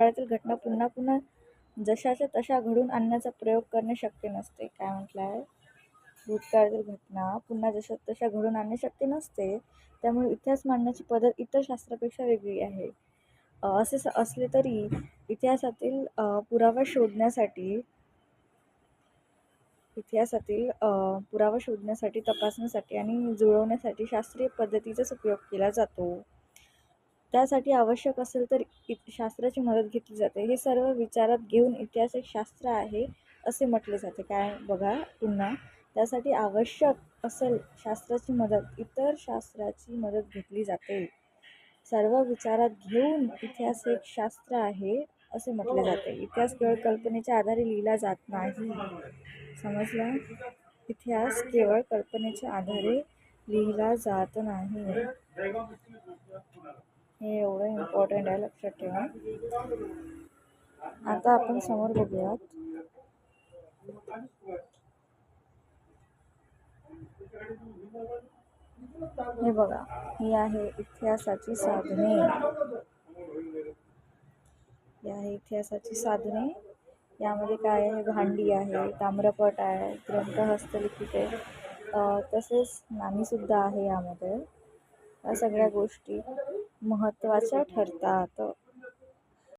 काळातील घटना पुन्हा पुन्हा जशाच्या तशा घडून आणण्याचा प्रयोग करणे शक्य नसते. काय म्हटलं आहे भूतकाळातील घटना पुन्हा जशा तशा घडून आणणे शक्य नसते त्यामुळे इतिहास मांडण्याची पद्धत इतर शास्त्रापेक्षा वेगळी आहे. असे स असले तरी इतिहासातील पुरावा शोधण्यासाठी इतिहासातील पुरावा शोधण्यासाठी तपासण्यासाठी आणि जुळवण्यासाठी शास्त्रीय पद्धतीचाच उपयोग केला जातो. त्यासाठी आवश्यक असेल तर इ शास्त्राची मदत घेतली जाते. हे सर्व विचारात घेऊन इतिहास एक शास्त्र आहे असे म्हटले जाते. काय बघा पुन्हा. त्यासाठी आवश्यक असेल शास्त्राची मदत इतर शास्त्राची मदत घेतली जाते. सर्व विचारात घेऊन इतिहास एक शास्त्र आहे असे म्हटले जाते. इतिहास केवळ कल्पनेच्या आधारे लिहिला जात नाही. समजला? इतिहास केवळ कल्पनेच्या आधारे लिहिला जात नाही. हे एवढं इम्पॉर्टंट आहे लक्षात ठेवा. आता आपण समोर बघूयात. हे बघा, ही आहे इतिहासाची साधने. ही आहे इतिहासाची साधने. यामध्ये काय आहे? भांडी आहे, ताम्रपट आहे ग्रंथ हस्तलिखित आहे तसेच नाणीसुद्धा आहे यामध्ये. या सगळ्या गोष्टी महत्त्वाच्या ठरतात.